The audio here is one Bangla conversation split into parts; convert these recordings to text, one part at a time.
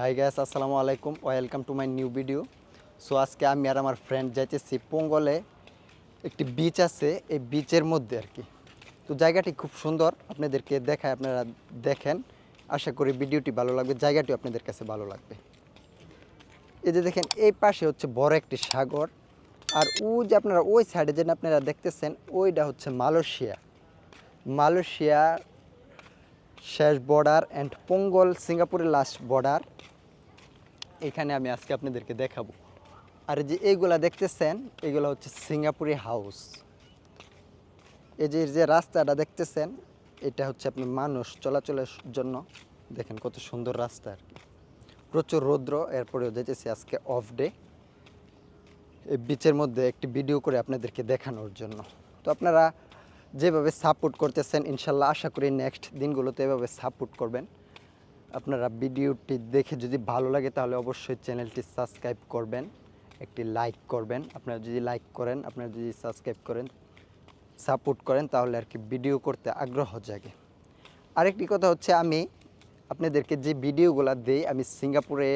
হাই গ্যাস আসসালামু আলাইকুম welcome to my new video so আজকে আমি আর আমার ফ্রেন্ড যাইতেছি পঙ্গলে। একটি বিচ আছে, এই বিচের মধ্যে আর কি। তো জায়গাটি খুব সুন্দর, আপনাদেরকে দেখায়, আপনারা দেখেন। আশা করি ভিডিওটি ভালো লাগবে, জায়গাটিও আপনাদের কাছে ভালো লাগবে। এই যে দেখেন, এই পাশে হচ্ছে বড় একটি সাগর। আর ও যে আপনারা ওই সাইডে যেটা আপনারা দেখতেছেন, ওইটা হচ্ছে মালয়েশিয়া। মালয়েশিয়া শেষ বর্ডার অ্যান্ড পঙ্গল সিঙ্গাপুরের লাস্ট বর্ডার এখানে আমি আজকে আপনাদেরকে দেখাবো। আর যে এইগুলা দেখতেছেন, এগুলো হচ্ছে সিঙ্গাপুরি হাউস এই যে যে রাস্তাটা দেখতেছেন, এটা হচ্ছে আপনি মানুষ চলাচলের জন্য। দেখেন কত সুন্দর রাস্তা আর কি। প্রচুর রৌদ্র, এরপরেও যেতেছি আজকে অফ ডে এই বিচের মধ্যে একটি ভিডিও করে আপনাদেরকে দেখানোর জন্য। তো আপনারা যেভাবে সাপোর্ট করতেছেন, ইনশাল্লাহ আশা করি নেক্সট দিনগুলোতে এভাবে সাপোর্ট করবেন। আপনারা ভিডিওটি দেখে যদি ভালো লাগে, তাহলে অবশ্যই চ্যানেলটি সাবস্ক্রাইব করবেন, একটি লাইক করবেন। আপনারা যদি লাইক করেন, আপনারা যদি সাবস্ক্রাইব করেন সাপোর্ট করেন, তাহলে আর কি ভিডিও করতে আগ্রহ জাগে। আরেকটি কথা হচ্ছে, আমি আপনাদেরকে যে ভিডিওগুলো দেই, আমি সিঙ্গাপুরে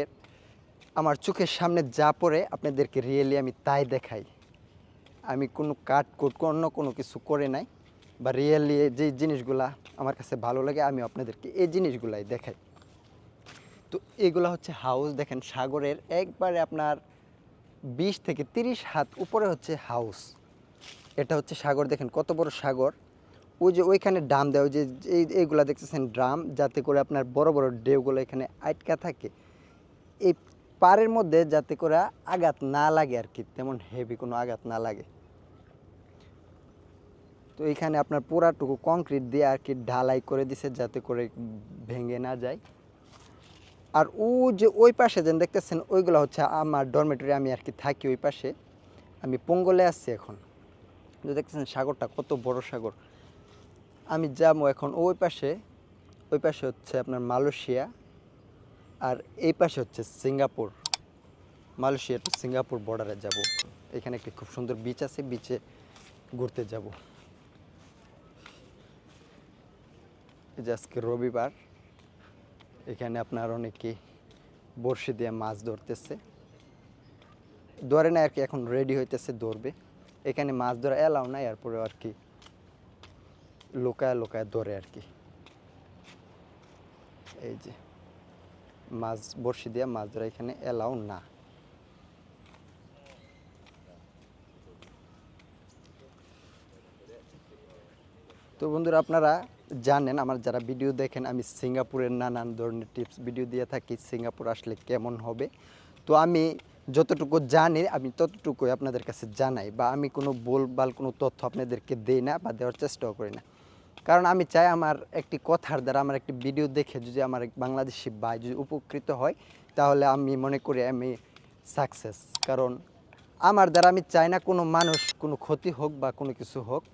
আমার চোখের সামনে যা পড়ে, আপনাদেরকে রিয়েলি আমি তাই দেখাই। আমি কোনো কাট কোট অন্য কোনো কিছু করে নাই। বা রিয়েলি যে জিনিসগুলা আমার কাছে ভালো লাগে, আমি আপনাদেরকে এই জিনিসগুলাই দেখাই। তো এগুলা হচ্ছে হাউস দেখেন সাগরের একবারে আপনার বিশ থেকে তিরিশ হাত উপরে হচ্ছে হাউস এটা হচ্ছে সাগর, দেখেন কত বড় সাগর। ওই যে ওইখানে ড্রাম দেয়, ওই যে এই এইগুলা দেখতেছেন ড্রাম, যাতে করে আপনার বড় বড় ডেউগুলো এখানে আটকা থাকে। এই পাড়ের মধ্যে যাতে করে আঘাত না লাগে আর কি, তেমন হেভি কোনো আঘাত না লাগে। তো এইখানে আপনার পুরাটুকু কংক্রিট দিয়ে আর কি ঢালাই করে দিছে যাতে করে ভেঙে না যায়। আর ও যে ওই পাশে যেন দেখতেছেন, ওইগুলো হচ্ছে আমার ডরমেটরি আমি আর কি থাকি ওই পাশে। আমি পঙ্গলে আসছি এখন। যে দেখতেছেন সাগরটা কত বড় সাগর। আমি যাব এখন ওই পাশে। ওই পাশে হচ্ছে আপনার মালয়েশিয়া। আর এই পাশে হচ্ছে সিঙ্গাপুর। মালয়েশিয়া টু সিঙ্গাপুর বর্ডারে যাব। এখানে একটি খুব সুন্দর বিচ আছে বিচে ঘুরতে যাব এই যে আজকে রবিবার, এখানে আপনার অনেকে বড়শি দিয়ে মাছ ধরতেছে। ধরে না আর কি, এখন রেডি হইতেছে ধরবে। এখানে মাছ ধরা এলাও নাই এরপরে আর কি লোকায় লোকায় ধরে আর কি। এই যে মাছ, বড়শি দিয়ে মাছ ধরা এখানে এলাও না। তো বন্ধুরা, আপনারা জানেন, আমার যারা ভিডিও দেখেন, আমি সিঙ্গাপুরের নানান ধরনের টিপস ভিডিও দিয়ে থাকি, সিঙ্গাপুর আসলে কেমন হবে। তো আমি যতটুকু জানি, আমি ততটুকুই আপনাদের কাছে জানাই বা আমি কোনো বলবাল কোনো তথ্য আপনাদেরকে দেই না বা দেওয়ার চেষ্টাও করি না। কারণ আমি চাই আমার একটি কথার দ্বারা, আমার একটি ভিডিও দেখে যদি আমার বাংলাদেশি ভাই যদি উপকৃত হয়, তাহলে আমি মনে করি আমি সাকসেস। কারণ আমার দ্বারা আমি চাই না কোনো মানুষ কোনো ক্ষতি হোক বা কোনো কিছু হোক।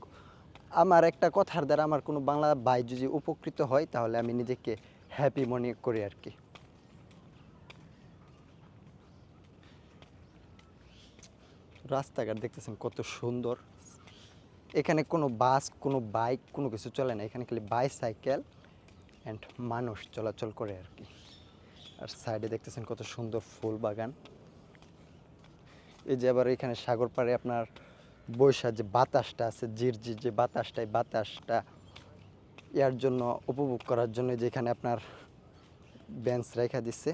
আমার একটা কথার দ্বারা আমার কোনো বাংলা ভাই যদি উপকৃত হয়, তাহলে আমি নিজেকে হ্যাপি মনে করি আর কি। রাস্তাঘাট দেখতেছেন কত সুন্দর। এখানে কোনো বাস, কোনো বাইক, কোনো কিছু চলে না, এখানে খালি বাইসাইকেল অ্যান্ড মানুষ চলাচল করে আর কি। আর সাইডে দেখতেছেন কত সুন্দর ফুল বাগান। এই যে আবার এখানে সাগর পাড়ে আপনার বৈশা যে বাতাসটা আছে ঝিরঝির যে বাতাসটা এই বাতাসটা ইয়ার জন্য উপভোগ করার জন্য যেখানে আপনার বেঞ্চ রেখা দিচ্ছে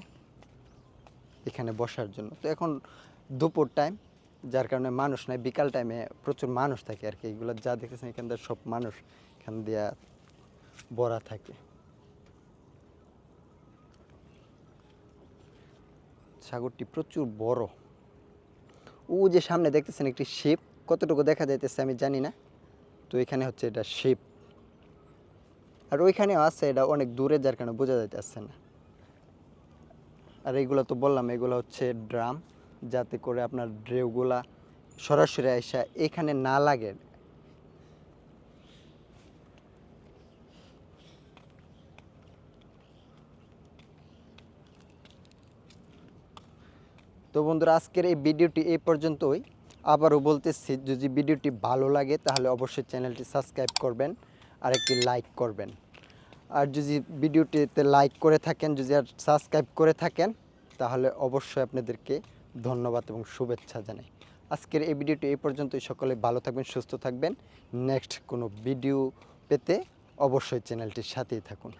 এখানে বসার জন্য। তো এখন দুপুর টাইম যার কারণে মানুষ নাই, বিকাল টাইমে প্রচুর মানুষ থাকে আর কি। এগুলো যা দেখেছেন এখান থেকে সব মানুষ, এখান দিয়া ভরা থাকে। সাগরটি প্রচুর বড়। ও যে সামনে দেখতেছেন একটি শিপ কতটুকু দেখা যাইতেছে আমি জানি না। তো এখানে হচ্ছে এটা শিপ আর ওইখানেও আছে, এটা অনেক দূরে, যার কারণে বোঝা যাইতেছে না। আর এইগুলো তো বললাম, এগুলো হচ্ছে ড্রাম যাতে করে আপনার ড্রেউগুলা সরাসরি আসা এখানে না লাগে। তো বন্ধুরা, আজকের এই ভিডিওটি এই পর্যন্তই। আবারও বলতেছি, যদি ভিডিওটি ভালো লাগে, তাহলে অবশ্যই চ্যানেলটি সাবস্ক্রাইব করবেন আর একটি লাইক করবেন। আর যদি ভিডিওটিতে লাইক করে থাকেন, যদি আর সাবস্ক্রাইব করে থাকেন, তাহলে অবশ্যই আপনাদেরকে ধন্যবাদ এবং শুভেচ্ছা জানাই। আজকের এই ভিডিওটি এই পর্যন্তই। সকলে ভালো থাকবেন, সুস্থ থাকবেন। নেক্সট কোনো ভিডিও পেতে অবশ্যই চ্যানেলটির সাথেই থাকুন।